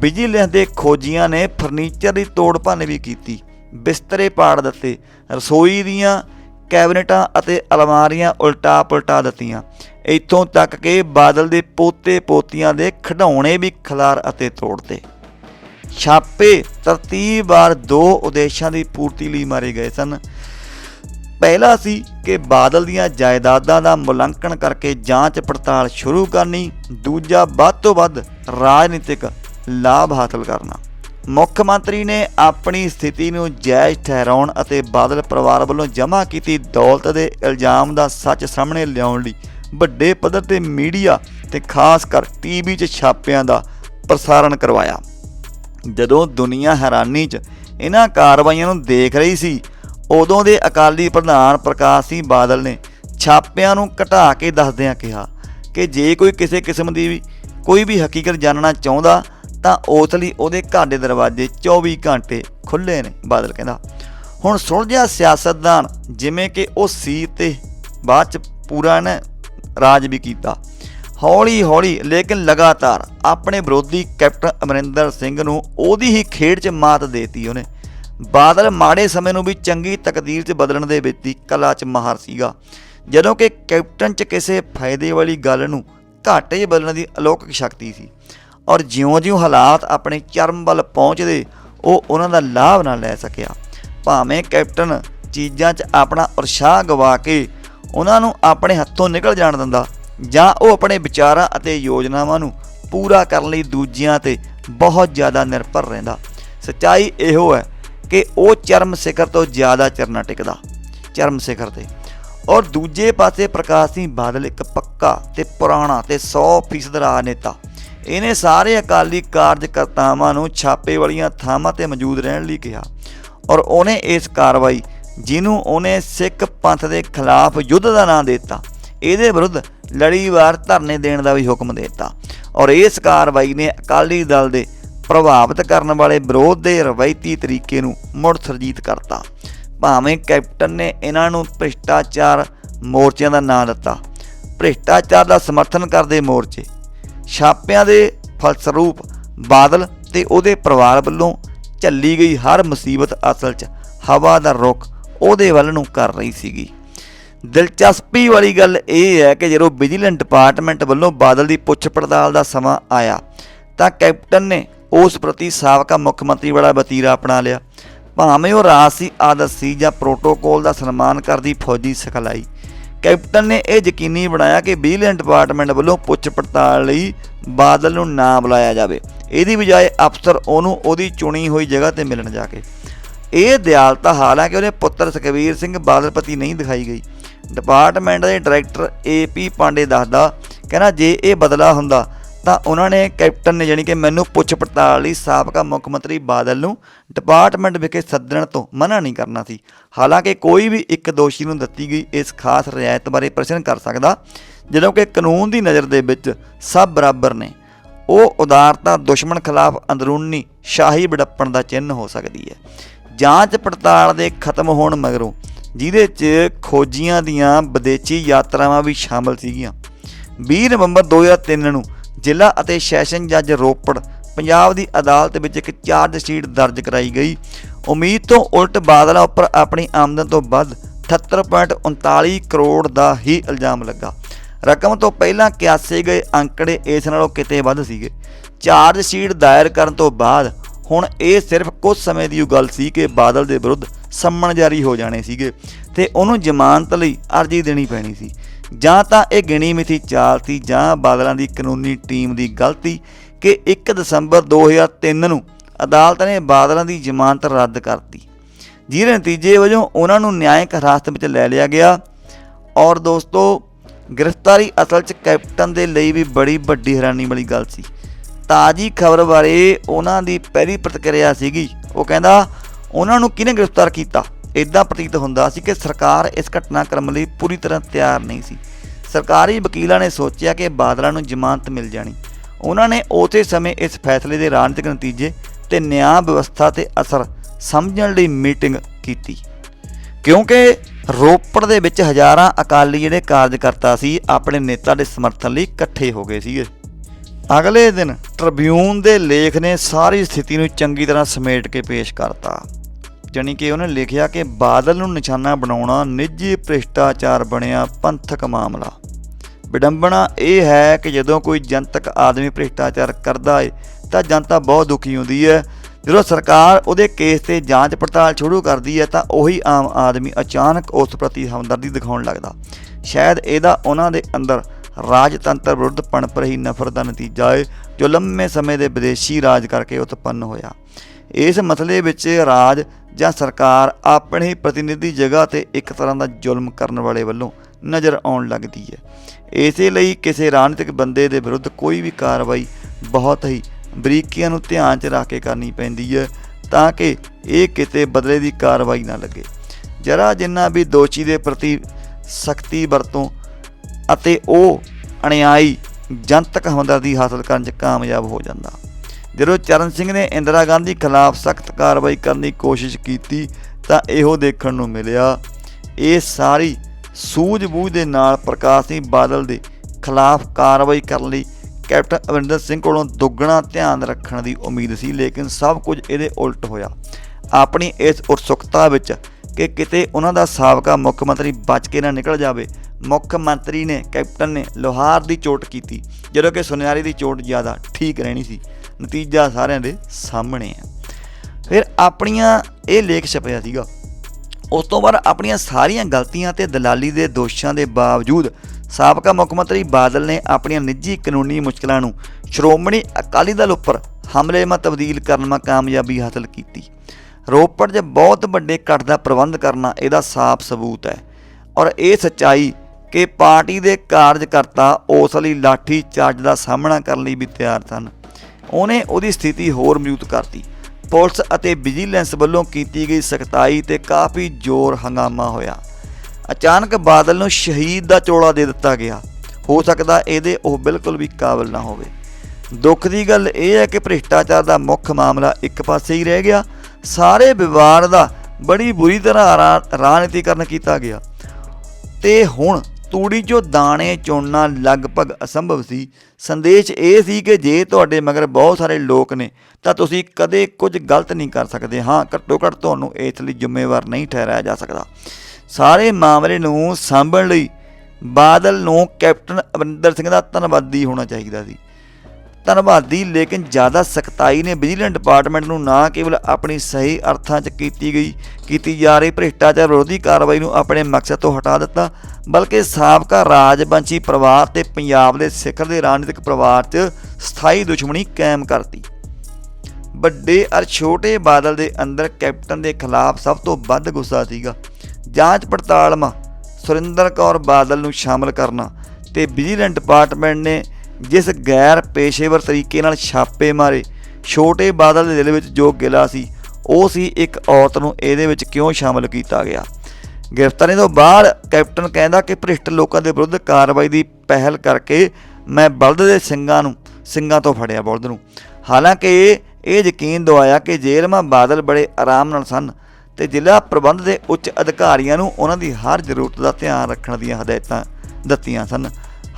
ਵਿਜੀਲੈਂਸ ਦੇ ਖੋਜੀਆਂ ਨੇ ਫਰਨੀਚਰ ਦੀ ਤੋੜ ਭੰਨ ਵੀ ਕੀਤੀ। ਬਿਸਤਰੇ ਪਾੜ ਦਿੱਤੇ, ਰਸੋਈ ਦੀਆਂ ਕੈਬਨਿਟਾਂ ਅਤੇ ਅਲਮਾਰੀਆਂ ਉਲਟਾ ਪੁਲਟਾ ਦਿੱਤੀਆਂ। ਇੱਥੋਂ ਤੱਕ ਕਿ ਬਾਦਲ ਦੇ ਪੋਤੇ ਪੋਤੀਆਂ ਦੇ ਖਿਡੌਣੇ ਵੀ ਖਿਲਾਰ ਅਤੇ ਤੋੜਤੇ। ਛਾਪੇ ਤਰਤੀਬਵਾਰ ਦੋ ਉਦੇਸ਼ਾਂ ਦੀ ਪੂਰਤੀ ਲਈ ਮਾਰੇ ਗਏ ਸਨ। ਪਹਿਲਾ ਸੀ ਕਿ ਬਾਦਲ ਦੀਆਂ ਜਾਇਦਾਦਾਂ ਦਾ ਮੁਲਾਂਕਣ ਕਰਕੇ ਜਾਂਚ ਪੜਤਾਲ ਸ਼ੁਰੂ ਕਰਨੀ, ਦੂਜਾ ਵੱਧ ਤੋਂ ਵੱਧ ਰਾਜਨੀਤਿਕ ਲਾਭ ਹਾਸਲ ਕਰਨਾ। ਮੁੱਖ ਮੰਤਰੀ ਨੇ ਆਪਣੀ ਸਥਿਤੀ ਨੂੰ ਜਾਇਜ਼ ਠਹਿਰਾਉਣ ਅਤੇ ਬਾਦਲ ਪਰਿਵਾਰ ਵੱਲੋਂ ਜਮ੍ਹਾਂ ਕੀਤੀ ਦੌਲਤ ਦੇ ਇਲਜ਼ਾਮ ਦਾ ਸੱਚ ਸਾਹਮਣੇ ਲਿਆਉਣ ਲਈ ਵੱਡੇ ਪੱਧਰ ਤੇ ਮੀਡੀਆ ਤੇ ਖਾਸ ਕਰ ਟੀਵੀ 'ਚ ਛਾਪਿਆਂ ਦਾ ਪ੍ਰਸਾਰਣ ਕਰਵਾਇਆ। ਜਦੋਂ ਦੁਨੀਆ ਹੈਰਾਨੀ 'ਚ ਇਹਨਾਂ ਕਾਰਵਾਈਆਂ ਨੂੰ ਦੇਖ ਰਹੀ ਸੀ, ਉਦੋਂ ਦੇ ਅਕਾਲੀ ਪ੍ਰਧਾਨ ਪ੍ਰਕਾਸ਼ ਸਿੰਘ ਬਾਦਲ ਨੇ ਛਾਪਿਆਂ ਨੂੰ ਘਟਾ ਕੇ ਦੱਸਦਿਆਂ ਕਿਹਾ ਕਿ ਜੇ ਕੋਈ ਕਿਸੇ ਕਿਸਮ ਦੀ ਵੀ ਕੋਈ ਵੀ ਹਕੀਕਤ ਜਾਣਨਾ ਚਾਹੁੰਦਾ ਤਾਂ ਉਸ ਲਈ ਉਹਦੇ ਘਰ ਦੇ ਦਰਵਾਜ਼ੇ 24 ਘੰਟੇ ਖੁੱਲੇ ਨੇ, ਬਾਦਲ ਕਹਿੰਦਾ। ਹੁਣ ਸੁਲਝਿਆ ਸਿਆਸਤਦਾਨ, ਜਿਵੇਂ ਕਿ ਉਹ ਸੀ ਤੇ ਬਾਅਦ ਚ ਪੂਰਾ ਨੇ ਰਾਜ ਵੀ ਕੀਤਾ। ਹੌਲੀ ਹੌਲੀ ਲੇਕਿਨ ਲਗਾਤਾਰ ਆਪਣੇ ਵਿਰੋਧੀ ਕੈਪਟਨ ਅਮਰਿੰਦਰ ਸਿੰਘ ਨੂੰ ਉਹਦੀ ਹੀ ਖੇਡ 'ਚ ਮਾਤ ਦੇਤੀ ਉਹਨੇ। ਬਾਦਲ ਮਾੜੇ ਸਮੇਂ ਨੂੰ ਵੀ ਚੰਗੀ ਤਕਦੀਰ 'ਚ ਬਦਲਣ ਦੇ ਵਿੱਚ ਦੀ ਕਲਾ 'ਚ ਮਾਹਰ ਸੀਗਾ। ਜਦੋਂ ਕਿ ਕੈਪਟਨ 'ਚ ਕਿਸੇ ਫਾਇਦੇ ਵਾਲੀ ਗੱਲ ਨੂੰ ਘਾਟੇ 'ਚ ਬਦਲਣ ਦੀ ਅਲੌਕਿਕ ਸ਼ਕਤੀ ਸੀ। ਔਰ ਜਿਉਂ-ਜਿਉਂ ਹਾਲਾਤ ਆਪਣੇ ਚਰਮ ਵੱਲ ਪਹੁੰਚਦੇ, ਉਹ ਉਹਨਾਂ ਦਾ ਲਾਭ ਨਾ ਲੈ ਸਕਿਆ। ਭਾਵੇਂ ਕੈਪਟਨ ਚੀਜ਼ਾਂ 'ਚ ਆਪਣਾ ਉਤਸ਼ਾਹ ਗਵਾ ਕੇ ਉਹਨਾਂ ਨੂੰ ਆਪਣੇ ਹੱਥੋਂ ਨਿਕਲ ਜਾਣ ਦਿੰਦਾ, ਜਾਂ ਉਹ ਆਪਣੇ ਵਿਚਾਰਾਂ ਅਤੇ ਯੋਜਨਾਵਾਂ ਨੂੰ ਪੂਰਾ ਕਰਨ ਲਈ ਦੂਜਿਆਂ ਤੇ ਬਹੁਤ ਜ਼ਿਆਦਾ ਨਿਰਭਰ ਰਹਿੰਦਾ। ਸੱਚਾਈ ਇਹੋ ਹੈ ਕਿ ਉਹ ਚਰਮ ਸਿਖਰ ਤੋਂ ਜ਼ਿਆਦਾ ਚਰਨਾ ਟਿਕਦਾ, ਚਰਮ ਸਿਖਰ ਤੇ। ਔਰ ਦੂਜੇ ਪਾਸੇ ਪ੍ਰਕਾਸ਼ ਸਿੰਘ ਬਾਦਲ ਇੱਕ ਪੱਕਾ ਤੇ ਪੁਰਾਣਾ ਤੇ 100% ਰਾਜਨੇਤਾ ਇਹਨੇ ਸਾਰੇ ਅਕਾਲੀ ਕਾਰਜਕਰਤਾਵਾਂ ਨੂੰ ਛਾਪੇ ਵਾਲੀਆਂ ਥਾਵਾਂ ਤੇ ਮੌਜੂਦ ਰਹਿਣ ਲਈ ਕਿਹਾ ਔਰ ਉਹਨੇ ਇਸ ਕਾਰਵਾਈ, ਜਿਹਨੂੰ ਉਹਨੇ ਸਿੱਖ ਪੰਥ ਦੇ ਖਿਲਾਫ ਯੁੱਧ ਦਾ ਨਾਂ ਦਿੱਤਾ, ਇਹਦੇ ਵਿਰੁੱਧ ਲੜੀਵਾਰ ਧਰਨੇ ਦੇਣ ਦਾ ਵੀ ਹੁਕਮ ਦਿੱਤਾ ਔਰ ਇਸ ਕਾਰਵਾਈ ਨੇ ਅਕਾਲੀ ਦਲ ਦੇ ਪ੍ਰਭਾਵਿਤ ਕਰਨ ਵਾਲੇ ਵਿਰੋਧ ਦੇ ਰਵਾਇਤੀ ਤਰੀਕੇ ਨੂੰ ਮੁੜ ਸਰਜੀਤ ਕਰਤਾ। ਭਾਵੇਂ ਕੈਪਟਨ ਨੇ ਇਹਨਾਂ ਨੂੰ ਭ੍ਰਿਸ਼ਟਾਚਾਰ ਮੋਰਚਿਆਂ ਦਾ ਨਾਂ ਦਿੱਤਾ, ਭ੍ਰਿਸ਼ਟਾਚਾਰ ਦਾ ਸਮਰਥਨ ਕਰਦੇ ਮੋਰਚੇ ਛਾਪਿਆਂ ਦੇ ਫਲਸਰੂਪ ਬਾਦਲ ਤੇ ਉਹਦੇ ਪਰਿਵਾਰ ਵੱਲੋਂ ਝੱਲੀ ਗਈ ਹਰ ਮੁਸੀਬਤ ਅਸਲ 'ਚ ਹਵਾ ਦਾ ਰੁਖ ਉਹਦੇ ਵੱਲ ਨੂੰ ਕਰ ਰਹੀ ਸੀਗੀ। ਦਿਲਚਸਪੀ ਵਾਲੀ ਗੱਲ ਇਹ ਹੈ ਕਿ ਜਦੋਂ ਵਿਜੀਲੈਂਸ ਡਿਪਾਰਟਮੈਂਟ ਵੱਲੋਂ ਬਾਦਲ ਦੀ ਪੁੱਛ ਪੜਤਾਲ ਦਾ ਸਮਾਂ ਆਇਆ, ਤਾਂ ਕੈਪਟਨ ਨੇ ਉਸ ਪ੍ਰਤੀ ਸਾਬਕਾ ਮੁੱਖ ਮੰਤਰੀ ਵਾਲਾ ਵਤੀਰਾ ਅਪਣਾ ਲਿਆ। ਭਾਵੇਂ ਉਹ ਰਾਜਸੀ ਆਦਤ ਸੀ ਜਾਂ ਪ੍ਰੋਟੋਕੋਲ ਦਾ ਸਨਮਾਨ ਕਰਦੀ ਫੌਜੀ ਸਿਖਲਾਈ ਕੈਪਟਨ ਨੇ ਇਹ ਯਕੀਨੀ ਬਣਾਇਆ ਕਿ ਵਿਜੀਲੈਂਟ ਡਿਪਾਰਟਮੈਂਟ ਵੱਲੋਂ ਪੁੱਛ ਪੜਤਾਲ ਲਈ ਬਾਦਲ ਨੂੰ ਨਾ ਬੁਲਾਇਆ ਜਾਵੇ। ਇਹਦੀ ਬਜਾਏ ਅਫਸਰ ਉਹਨੂੰ ਉਹਦੀ ਚੁਣੀ ਹੋਈ ਜਗ੍ਹਾ ਤੇ ਮਿਲਣ ਜਾ ਕੇ ਇਹ ਦਿਆਲਤਾ ਹਾਲਾਂਕਿ ਉਹਦੇ ਪੁੱਤਰ ਸੁਖਵੀਰ ਸਿੰਘ ਬਾਦਲ ਪ੍ਰਤੀ ਨਹੀਂ ਦਿਖਾਈ ਗਈ। ਡਿਪਾਰਟਮੈਂਟ ਦੇ ਡਾਇਰੈਕਟਰ ਏਪੀ ਪਾਂਡੇ ਦੱਸਦਾ, ਕਹਿੰਦਾ ਜੇ ਇਹ ਬਦਲਾ ਹੁੰਦਾ ਤਾਂ ਉਹਨਾਂ ਨੇ ਕੈਪਟਨ ਨੇ ਜਾਣੀ ਕਿ ਮੈਨੂੰ ਪੁੱਛ ਪੜਤਾਲ ਲਈ ਸਾਬਕਾ ਮੁੱਖ ਮੰਤਰੀ ਬਾਦਲ ਨੂੰ ਡਿਪਾਰਟਮੈਂਟ ਵਿਖੇ ਸੱਦਣ ਤੋਂ ਮਨਾ ਨਹੀਂ ਕਰਨਾ ਸੀ। ਹਾਲਾਂਕਿ ਕੋਈ ਵੀ ਇੱਕ ਦੋਸ਼ੀ ਨੂੰ ਦਿੱਤੀ ਗਈ ਇਸ ਖਾਸ ਰਿਆਇਤ ਬਾਰੇ ਪ੍ਰਸ਼ਨ ਕਰ ਸਕਦਾ, ਜਦੋਂ ਕਿ ਕਾਨੂੰਨ ਦੀ ਨਜ਼ਰ ਦੇ ਵਿੱਚ ਸਭ ਬਰਾਬਰ ਨੇ। ਉਹ ਉਦਾਰਤਾ ਦੁਸ਼ਮਣ ਖਿਲਾਫ ਅੰਦਰੂਨੀ ਸ਼ਾਹੀ ਬੜੱਪਣ ਦਾ ਚਿੰਨ੍ਹ ਹੋ ਸਕਦੀ ਹੈ। ਜਾਂਚ ਪੜਤਾਲ ਦੇ ਖਤਮ ਹੋਣ ਮਗਰੋਂ ਜਿਹਦੇ 'ਚ ਖੋਜੀਆਂ ਦੀਆਂ ਵਿਦੇਸ਼ੀ ਯਾਤਰਾਵਾਂ ਵੀ ਸ਼ਾਮਲ ਸੀਗੀਆਂ। 20 ਨਵੰਬਰ 2003 ਨੂੰ ਜ਼ਿਲ੍ਹਾ ਅਤੇ ਸੈਸ਼ਨ ਜੱਜ ਰੋਪੜ, ਪੰਜਾਬ ਦੀ ਅਦਾਲਤ ਵਿੱਚ ਇੱਕ ਚਾਰਜ ਸ਼ੀਟ ਦਰਜ ਕਰਾਈ ਗਈ। ਉਮੀਦ ਤੋਂ ਉਲਟ ਬਾਦਲਾਂ ਉੱਪਰ ਆਪਣੀ ਆਮਦਨ ਤੋਂ ਵੱਧ 78.39 ਕਰੋੜ ਦਾ ਹੀ ਇਲਜ਼ਾਮ ਲੱਗਾ। ਰਕਮ ਤੋਂ ਪਹਿਲਾਂ ਕਿਆਸੇ ਗਏ ਅੰਕੜੇ ਇਸ ਨਾਲੋਂ ਕਿਤੇ ਵੱਧ ਸੀਗੇ। ਚਾਰਜ ਸ਼ੀਟ ਦਾਇਰ ਕਰਨ ਤੋਂ ਬਾਅਦ ਹੁਣ ਇਹ ਸਿਰਫ ਕੁਝ ਸਮੇਂ ਦੀ ਓ ਗੱਲ ਸੀ ਕਿ ਬਾਦਲ ਦੇ ਵਿਰੁੱਧ ਸੰਮਣ ਜਾਰੀ ਹੋ ਜਾਣੇ ਸੀਗੇ ਤੇ ਉਹਨੂੰ ਜ਼ਮਾਨਤ ਲਈ ਅਰਜ਼ੀ ਦੇਣੀ ਪੈਣੀ ਸੀ। ਜਾਂ ਤਾਂ ਇਹ ਗਿਣੀ ਮਿਥੀ ਚਾਲ ਸੀ ਜਾਂ ਬਾਦਲਾਂ ਦੀ ਕਾਨੂੰਨੀ ਟੀਮ ਦੀ ਗਲਤੀ ਕਿ 1 ਦਸੰਬਰ 2003 ਨੂੰ ਅਦਾਲਤ ਨੇ ਬਾਦਲਾਂ ਦੀ ਜ਼ਮਾਨਤ ਰੱਦ ਕਰਤੀ। ਜਿਹਦੇ ਨਤੀਜੇ ਵਜੋਂ ਉਹਨਾਂ ਨੂੰ ਨਿਆਇਕ ਹਿਰਾਸਤ ਵਿੱਚ ਲੈ ਲਿਆ ਗਿਆ। ਔਰ ਦੋਸਤੋ, ਗ੍ਰਿਫਤਾਰੀ ਅਸਲ 'ਚ ਕੈਪਟਨ ਦੇ ਲਈ ਵੀ ਬੜੀ ਵੱਡੀ ਹੈਰਾਨੀ ਵਾਲੀ ਗੱਲ ਸੀ। ਤਾਜੀ ਖਬਰ ਬਾਰੇ ਉਹਨਾਂ ਦੀ ਪਹਿਲੀ ਪ੍ਰਤੀਕਿਰਿਆ ਸੀਗੀ। ਉਹ ਕਹਿੰਦਾ, ਉਹਨਾਂ ਨੂੰ ਕਿਹਨੇ ਗ੍ਰਿਫਤਾਰ ਕੀਤਾ? ਇਦਾਂ ਪ੍ਰਤੀਤ ਹੁੰਦਾ ਸੀ ਕਿ ਸਰਕਾਰ ਇਸ ਘਟਨਾਕ੍ਰਮ ਲਈ ਪੂਰੀ ਤਰ੍ਹਾਂ ਤਿਆਰ ਨਹੀਂ ਸੀ। ਸਰਕਾਰੀ ਵਕੀਲਾਂ ਨੇ ਸੋਚਿਆ ਕਿ ਬਾਦਲਾਂ ਨੂੰ ਜ਼ਮਾਨਤ ਮਿਲ ਜਾਣੀ। ਉਹਨਾਂ ਨੇ ਉਸੇ ਸਮੇਂ ਇਸ ਫੈਸਲੇ ਦੇ ਰਾਜਨੀਤਿਕ ਨਤੀਜੇ ਤੇ ਨਿਆਂ ਵਿਵਸਥਾ ਤੇ ਅਸਰ ਸਮਝਣ ਲਈ ਮੀਟਿੰਗ ਕੀਤੀ। ਕਿਉਂਕਿ ਰੋਪੜ ਦੇ ਵਿੱਚ ਹਜ਼ਾਰਾਂ ਅਕਾਲੀ ਜਿਹੜੇ ਕਾਰਜਕਰਤਾ ਸੀ, ਆਪਣੇ ਨੇਤਾ ਦੇ ਸਮਰਥਨ ਲਈ ਇਕੱਠੇ ਹੋ ਗਏ ਸੀਗੇ। ਅਗਲੇ ਦਿਨ ਟ੍ਰਿਬਿਊਨ ਦੇ ਲੇਖ ਨੇ ਸਾਰੀ ਸਥਿਤੀ ਨੂੰ ਚੰਗੀ ਤਰ੍ਹਾਂ ਸਮੇਟ ਕੇ ਪੇਸ਼ ਕਰਤਾ। ਜਾਣੀ ਕਿ ਉਹਨੇ ਲਿਖਿਆ ਕਿ ਬਾਦਲ ਨੂੰ ਨਿਸ਼ਾਨਾ ਬਣਾਉਣਾ ਨਿੱਜੀ ਭ੍ਰਿਸ਼ਟਾਚਾਰ ਬਣਿਆ ਪੰਥਕ ਮਾਮਲਾ। ਵਿਡੰਬਣਾ ਇਹ ਹੈ ਕਿ ਜਦੋਂ ਕੋਈ ਜਨਤਕ ਆਦਮੀ ਭ੍ਰਿਸ਼ਟਾਚਾਰ ਕਰਦਾ ਹੈ ਤਾਂ ਜਨਤਾ ਬਹੁਤ ਦੁਖੀ ਹੁੰਦੀ ਹੈ। ਜਦੋਂ ਸਰਕਾਰ ਉਹਦੇ ਕੇਸ ਤੇ ਜਾਂਚ ਪੜਤਾਲ ਸ਼ੁਰੂ ਕਰਦੀ ਹੈ, ਤਾਂ ਉਹੀ ਆਮ ਆਦਮੀ ਅਚਾਨਕ ਉਸ ਪ੍ਰਤੀ ਹਮਦਰਦੀ ਦਿਖਾਉਣ ਲੱਗਦਾ। ਸ਼ਾਇਦ ਇਹਦਾ ਉਹਨਾਂ ਦੇ ਅੰਦਰ ਰਾਜਤੰਤਰ ਵਿਰੁੱਧ ਪਣਪ ਰਹੀ ਨਫ਼ਰਤ ਦਾ ਨਤੀਜਾ ਹੈ ਜੋ ਲੰਮੇ ਸਮੇਂ ਦੇ ਵਿਦੇਸ਼ੀ ਰਾਜ ਕਰਕੇ ਉਤਪੰਨ ਹੋਇਆ। ਇਸ ਮਸਲੇ ਵਿੱਚ ਰਾਜ ਜਾਂ ਸਰਕਾਰ ਆਪਣੇ ਹੀ ਪ੍ਰਤੀਨਿਧੀ ਜਗ੍ਹਾ ਤੇ ਇੱਕ ਤਰ੍ਹਾਂ ਦਾ ਜ਼ੁਲਮ ਕਰਨ ਵਾਲੇ ਵੱਲੋਂ ਨਜ਼ਰ ਆਉਣ ਲੱਗਦੀ ਹੈ। ਇਸੇ ਲਈ ਕਿਸੇ ਰਾਜਨੀਤਿਕ ਬੰਦੇ ਦੇ ਵਿਰੁੱਧ ਕੋਈ ਵੀ ਕਾਰਵਾਈ ਬਹੁਤ ਹੀ ਬਰੀਕੀਆਂ ਨੂੰ ਧਿਆਨ 'ਚ ਰੱਖ ਕੇ ਕਰਨੀ ਪੈਂਦੀ ਹੈ ਤਾਂ ਕਿ ਇਹ ਕਿਤੇ ਬਦਲੇ ਦੀ ਕਾਰਵਾਈ ਨਾ ਲੱਗੇ। ਜਰਾ ਜਿੰਨਾ ਵੀ ਦੋਸ਼ੀ ਦੇ ਪ੍ਰਤੀ ਸਖਤੀ ਵਰਤੋਂ ਅਤੇ ਉਹ ਅਣਿਆਈ ਜਨਤਕ ਹਮਦਰਦੀ ਹਾਸਲ ਕਰਨ 'ਚ ਕਾਮਯਾਬ ਹੋ ਜਾਂਦਾ। ਜਦੋਂ ਚਰਨ ਸਿੰਘ ਨੇ ਇੰਦਰਾ ਗਾਂਧੀ ਖਿਲਾਫ ਸਖਤ ਕਾਰਵਾਈ ਕਰਨ ਦੀ ਕੋਸ਼ਿਸ਼ ਕੀਤੀ ਤਾਂ ਇਹੋ ਦੇਖਣ ਨੂੰ ਮਿਲਿਆ, ਇਹ ਸਾਰੀ ਸੂਝ-ਬੂਝ ਦੇ ਨਾਲ ਪ੍ਰਕਾਸ਼ ਸਿੰਘ ਬਾਦਲ ਦੇ ਖਿਲਾਫ ਕਾਰਵਾਈ ਕਰਨ ਲਈ ਕੈਪਟਨ ਅਮਰਿੰਦਰ ਸਿੰਘ ਕੋਲੋਂ ਦੁੱਗਣਾ ਧਿਆਨ ਰੱਖਣ ਦੀ ਉਮੀਦ ਸੀ, ਲੇਕਿਨ ਸਭ ਕੁਝ ਇਹਦੇ ਉਲਟ ਹੋਇਆ। ਆਪਣੀ ਇਸ ਉਤਸੁਕਤਾ ਵਿੱਚ ਕਿ ਕਿਤੇ ਉਹਨਾਂ ਦਾ ਸਾਬਕਾ ਮੁੱਖ ਮੰਤਰੀ ਬਚ ਕੇ ਨਾ ਨਿਕਲ ਜਾਵੇ, ਮੁੱਖ ਮੰਤਰੀ ਨੇ, ਕੈਪਟਨ ਨੇ ਲੋਹਾਰ ਦੀ ਚੋਟ ਕੀਤੀ, ਜਦੋਂ ਕਿ ਸੁਨਿਆਰੀ ਦੀ ਚੋਟ ਜ਼ਿਆਦਾ ਠੀਕ ਰਹਿਣੀ ਸੀ। ਨਤੀਜਾ ਸਾਰਿਆਂ ਦੇ ਸਾਹਮਣੇ ਹੈ ਫਿਰ ਆਪਣੀਆਂ ਇਹ ਲੇਖ ਛਪਿਆ ਸੀਗਾ, ਉਸ ਤੋਂ ਬਾਅਦ ਆਪਣੀਆਂ ਸਾਰੀਆਂ ਗਲਤੀਆਂ ਤੇ ਦਲਾਲੀ ਦੇ ਦੋਸ਼ਾਂ ਦੇ ਬਾਵਜੂਦ ਸਾਬਕਾ ਮੁੱਖ ਮੰਤਰੀ ਬਾਦਲ ਨੇ ਆਪਣੀਆਂ ਨਿੱਜੀ ਕਾਨੂੰਨੀ ਮੁਸ਼ਕਲਾਂ ਨੂੰ ਸ਼੍ਰੋਮਣੀ ਅਕਾਲੀ ਦਲ ਉੱਪਰ ਹਮਲੇ ਮਾ ਤਬਦੀਲ ਕਰਨ ਮਾ ਕਾਮਯਾਬੀ ਹਾਸਲ ਕੀਤੀ। ਰੋਪੜ 'ਚ ਬਹੁਤ ਵੱਡੇ ਇਕੱਠ ਦਾ ਪ੍ਰਬੰਧ ਕਰਨਾ ਇਹਦਾ ਸਾਫ਼ ਸਬੂਤ ਹੈ ਔਰ ਇਹ ਸੱਚਾਈ ਕਿ ਪਾਰਟੀ ਦੇ ਕਾਰਜਕਰਤਾ ਉਸ ਲਈ ਲਾਠੀ ਚਾਰਜ ਦਾ ਸਾਹਮਣਾ ਕਰਨ ਲਈ ਵੀ ਤਿਆਰ ਸਨ। ਉਹਨੇ ਉਹਦੀ ਸਥਿਤੀ ਹੋਰ ਮਜ਼ਬੂਤ ਕਰਤੀ। ਪੁਲਿਸ ਅਤੇ ਵਿਜੀਲੈਂਸ ਵੱਲੋਂ ਕੀਤੀ ਗਈ ਸਖਤਾਈ ਤੇ ਕਾਫੀ ਜ਼ੋਰ ਹੰਗਾਮਾ ਹੋਇਆ। ਅਚਾਨਕ ਬਾਦਲ ਨੂੰ ਸ਼ਹੀਦ ਦਾ ਚੋਲਾ ਦੇ ਦਿੱਤਾ ਗਿਆ। ਹੋ ਸਕਦਾ ਇਹਦੇ ਉਹ ਬਿਲਕੁਲ ਵੀ ਕਾਬਲ ਨਾ ਹੋਵੇ। ਦੁੱਖ ਦੀ ਗੱਲ ਇਹ ਹੈ ਕਿ ਭ੍ਰਿਸ਼ਟਾਚਾਰ ਦਾ ਮੁੱਖ ਮਾਮਲਾ ਇੱਕ ਪਾਸੇ ਹੀ ਰਹਿ ਗਿਆ। ਸਾਰੇ ਵਿਵਾਦ ਦਾ ਬੜੀ ਬੁਰੀ ਤਰ੍ਹਾਂ ਰਾ- ਰਾਜਨੀਤੀਕਰਨ ਕੀਤਾ ਗਿਆ। ਤੇ ਹੁਣ ਤੂੜੀ ਚੋਂ ਦਾਣੇ ਚੁਣਨਾ ਲਗਭਗ ਅਸੰਭਵ ਸੀ। ਸੰਦੇਸ਼ ਇਹ ਸੀ ਕਿ ਜੇ ਤੁਹਾਡੇ ਮਗਰ ਬਹੁਤ ਸਾਰੇ ਲੋਕ ਨੇ, ਤਾਂ ਤੁਸੀਂ ਕਦੇ ਕੁਝ ਗਲਤ ਨਹੀਂ ਕਰ ਸਕਦੇ। ਹਾਂ, ਘੱਟੋ ਘੱਟ ਤੁਹਾਨੂੰ ਇਸ ਲਈ ਜ਼ਿੰਮੇਵਾਰ ਨਹੀਂ ਠਹਿਰਾਇਆ ਜਾ ਸਕਦਾ। ਸਾਰੇ ਮਾਮਲੇ ਨੂੰ ਸਾਂਭਣ ਲਈ ਬਾਦਲ ਨੂੰ ਕੈਪਟਨ ਅਮਰਿੰਦਰ ਸਿੰਘ ਦਾ ਧੰਨਵਾਦੀ ਹੋਣਾ ਚਾਹੀਦਾ ਸੀ। ਧੰਨਵਾਦੀ, ਲੇਕਿਨ ਜ਼ਿਆਦਾ ਸਖਤਾਈ ਨੇ ਵਿਜੀਲੈਂਸ ਡਿਪਾਰਟਮੈਂਟ ਨੂੰ ਨਾ ਕੇਵਲ ਆਪਣੀ ਸਹੀ ਅਰਥਾਂ 'ਚ ਕੀਤੀ ਗਈ, ਕੀਤੀ ਜਾ ਰਹੀ ਭ੍ਰਿਸ਼ਟਾਚਾਰ ਵਿਰੋਧੀ ਕਾਰਵਾਈ ਨੂੰ ਆਪਣੇ ਮਕਸਦ ਤੋਂ ਹਟਾ ਦਿੱਤਾ, ਬਲਕਿ ਸਾਬਕਾ ਰਾਜਵੰਸ਼ੀ ਪਰਿਵਾਰ ਤੇ ਪੰਜਾਬ ਦੇ ਸਿੱਖਰ ਦੇ ਰਾਜਨੀਤਿਕ ਪਰਿਵਾਰ 'ਚ ਸਥਾਈ ਦੁਸ਼ਮਣੀ ਕਾਇਮ ਕਰਤੀ। ਵੱਡੇ ਅਰ ਛੋਟੇ ਬਾਦਲ ਦੇ ਅੰਦਰ ਕੈਪਟਨ ਦੇ ਖਿਲਾਫ ਸਭ ਤੋਂ ਵੱਧ ਗੁੱਸਾ ਸੀਗਾ। ਜਾਂਚ ਪੜਤਾਲ ਮਾ ਸੁਰਿੰਦਰ ਕੌਰ ਬਾਦਲ ਨੂੰ ਸ਼ਾਮਲ ਕਰਨਾ ਤੇ ਵਿਜੀਲੈਂਸ ਡਿਪਾਰਟਮੈਂਟ ਨੇ ਜਿਸ ਗੈਰ ਪੇਸ਼ੇਵਰ ਤਰੀਕੇ ਨਾਲ ਛਾਪੇ ਮਾਰੇ, ਛੋਟੇ ਬਾਦਲ ਦੇ ਦਿਲ ਵਿੱਚ ਜੋ ਗਿਲਾ ਸੀ, ਉਹ ਸੀ ਇੱਕ ਔਰਤ ਨੂੰ ਇਹਦੇ ਵਿੱਚ ਕਿਉਂ ਸ਼ਾਮਲ ਕੀਤਾ ਗਿਆ? ਗ੍ਰਿਫਤਾਰੀ ਤੋਂ ਬਾਅਦ ਕੈਪਟਨ ਕਹਿੰਦਾ ਕਿ ਭ੍ਰਿਸ਼ਟ ਲੋਕਾਂ ਦੇ ਵਿਰੁੱਧ ਕਾਰਵਾਈ ਦੀ ਪਹਿਲ ਕਰਕੇ ਮੈਂ ਬਲਦ ਦੇ ਸਿੰਘਾਂ ਨੂੰ, ਸਿੰਘਾਂ ਤੋਂ ਫੜਿਆ ਬਲਦ ਨੂੰ। ਹਾਲਾਂਕਿ ਇਹ ਇਹ ਯਕੀਨ ਦਵਾਇਆ ਕਿ ਜੇਲ੍ਹਾਂ ਬਾਦਲ ਬੜੇ ਆਰਾਮ ਨਾਲ ਸਨ ਤੇ ਜ਼ਿਲ੍ਹਾ ਪ੍ਰਬੰਧ ਦੇ ਉੱਚ ਅਧਿਕਾਰੀਆਂ ਨੂੰ ਉਹਨਾਂ ਦੀ ਹਰ ਜ਼ਰੂਰਤ ਦਾ ਧਿਆਨ ਰੱਖਣ ਦੀਆਂ ਹਦਾਇਤਾਂ ਦਿੱਤੀਆਂ ਸਨ।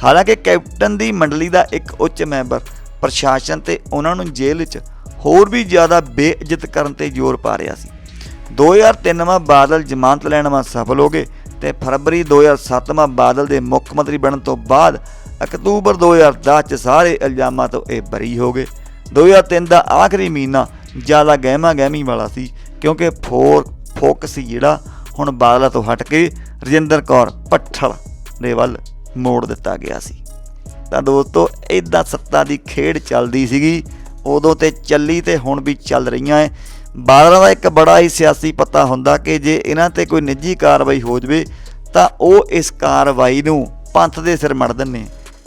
ਹਾਲਾਂਕਿ ਕੈਪਟਨ ਦੀ ਮੰਡਲੀ ਦਾ ਇੱਕ ਉੱਚ ਮੈਂਬਰ ਪ੍ਰਸ਼ਾਸਨ ਤੇ ਉਹਨਾਂ ਨੂੰ ਜੇਲ੍ਹ 'ਚ ਹੋਰ ਵੀ ਜ਼ਿਆਦਾ ਬੇਇੱਜ਼ਤ ਕਰਨ ਤੇ ਜ਼ੋਰ ਪਾ ਰਿਹਾ ਸੀ। 2003 ਵਾਂ ਬਾਦਲ ਜ਼ਮਾਨਤ ਲੈਣ ਵਾਂ ਸਫਲ ਹੋ ਗਏ ਤੇ ਫਰਵਰੀ 2007 ਮਾ ਬਾਦਲ ਦੇ ਮੁੱਖ ਮੰਤਰੀ ਬਣਨ ਤੋਂ ਬਾਅਦ ਅਕਤੂਬਰ 2010 ਚ ਸਾਰੇ ਇਲਜ਼ਾਮਾਂ ਤੋਂ ਇਹ ਬਰੀ ਹੋ ਗਏ। 2003 ਦਾ ਆਖਰੀ ਮਹੀਨਾ ਜ਼ਿਆਦਾ ਗਹਿਮਾ ਗਹਿਮੀ ਵਾਲਾ ਸੀ ਕਿਉਂਕਿ ਫੋਰ ਫੋਕਸ ਸੀ ਜਿਹੜਾ ਹੁਣ ਬਾਦਲਾਂ ਤੋਂ ਹਟ ਕੇ ਰਜਿੰਦਰ ਕੌਰ ਪੱਠਲ ਦੇ ਵੱਲ ਮੋੜ ਦਿੱਤਾ ਗਿਆ ਸੀ। ਤਾਂ ਦੋਸਤੋ ਇਦਾਂ ਸੱਤਾ ਦੀ ਖੇਡ ਚੱਲਦੀ ਸੀਗੀ। ਉਦੋਂ ਤੇ ਚੱਲੀ ਤੇ ਹੁਣ ਵੀ ਚੱਲ ਰਹੀਆਂ ਐ। ਬਾਦਲਾਂ ਦਾ ਇੱਕ ਬੜਾ ਹੀ ਸਿਆਸੀ ਪਤਾ ਹੁੰਦਾ ਕਿ ਜੇ ਇਹਨਾਂ ਤੇ ਕੋਈ ਨਿੱਜੀ ਕਾਰਵਾਈ ਹੋ ਜਵੇ, ਤਾਂ ਉਹ ਇਸ ਕਾਰਵਾਈ ਨੂੰ ਪੰਥ ਦੇ ਸਿਰ ਮੜ ਦਿੰਨੇ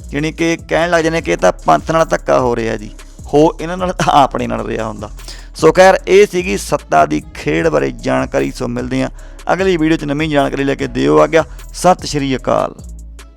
ਜਾਣੀ ਕਿ ਕਹਿਣ ਲੱਗ ਜਾਂਦੇ ਕਿ ਇਹ ਤਾਂ ਪੰਥ ਨਾਲ ਧੱਕਾ ਹੋ ਰਿਹਾ ਜੀ। ਹੋ ਇਹਨਾਂ ਨਾਲ ਤਾਂ ਆਪਣੇ ਨਾਲ ਰਿਹਾ ਹੁੰਦਾ। ਸੋ ਖੈਰ, ਇਹ ਸੀਗੀ ਸੱਤਾ ਦੀ ਖੇਡ ਬਾਰੇ ਜਾਣਕਾਰੀ। ਸੋ ਮਿਲਦੇ ਆ ਅਗਲੀ ਵੀਡੀਓ 'ਚ ਨਵੀਂ ਜਾਣਕਾਰੀ ਲੈ ਕੇ ਦਿਓ ਆ ਗਿਆ ਸਤਿ ਸ਼੍ਰੀ ਅਕਾਲ।